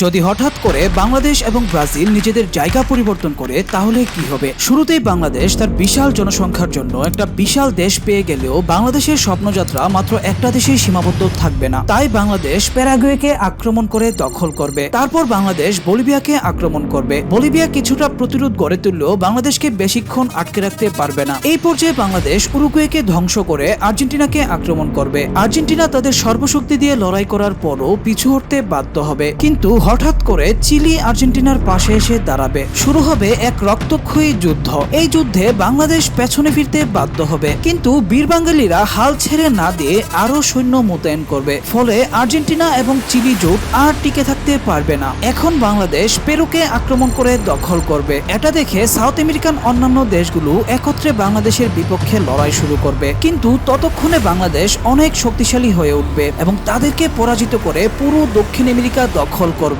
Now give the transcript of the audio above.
যদি হঠাৎ করে বাংলাদেশ এবং ব্রাজিল নিজেদের জায়গা পরিবর্তন করে, তাহলে কি হবে? শুরুতেই বাংলাদেশ তার বিশাল জনসংখ্যার জন্য একটা বিশাল দেশ পেয়ে গেলেও বাংলাদেশের স্বপ্নযাত্রা মাত্র একটা দেশেই সীমাবদ্ধ থাকবে না। তাই বাংলাদেশ প্যারাগুয়েকে আক্রমণ করে দখল করবে। তারপর বাংলাদেশ বলিভিয়াকে আক্রমণ করবে। বলিভিয়া কিছুটা প্রতিরোধ গড়ে তুললেও বাংলাদেশকে বেশিক্ষণ আটকে রাখতে পারবে না। এই পর্যায়ে বাংলাদেশ উরুগুয়েকে ধ্বংস করে আর্জেন্টিনাকে আক্রমণ করবে। আর্জেন্টিনা তাদের সর্বশক্তি দিয়ে লড়াই করার পরও পিছু হটতে বাধ্য হবে। কিন্তু হঠাৎ করে চিলি আর্জেন্টিনার পাশে এসে দাঁড়াবে। শুরু হবে এক রক্তক্ষয়ী যুদ্ধ। এই যুদ্ধে বাংলাদেশ পেছনে ফিরতে বাধ্য হবে। কিন্তু বীর বাঙালিরা হাল ছেড়ে না দিয়ে আরও সৈন্য মোতায়েন করবে। ফলে আর্জেন্টিনা এবং চিলি জোট আর টিকে থাকতে পারবে না। এখন বাংলাদেশ পেরুকে আক্রমণ করে দখল করবে। এটা দেখে সাউথ আমেরিকান অন্যান্য দেশগুলো একত্রে বাংলাদেশের বিপক্ষে লড়াই শুরু করবে। কিন্তু ততক্ষণে বাংলাদেশ অনেক শক্তিশালী হয়ে উঠবে এবং তাদেরকে পরাজিত করে পুরো দক্ষিণ আমেরিকা দখল করবে।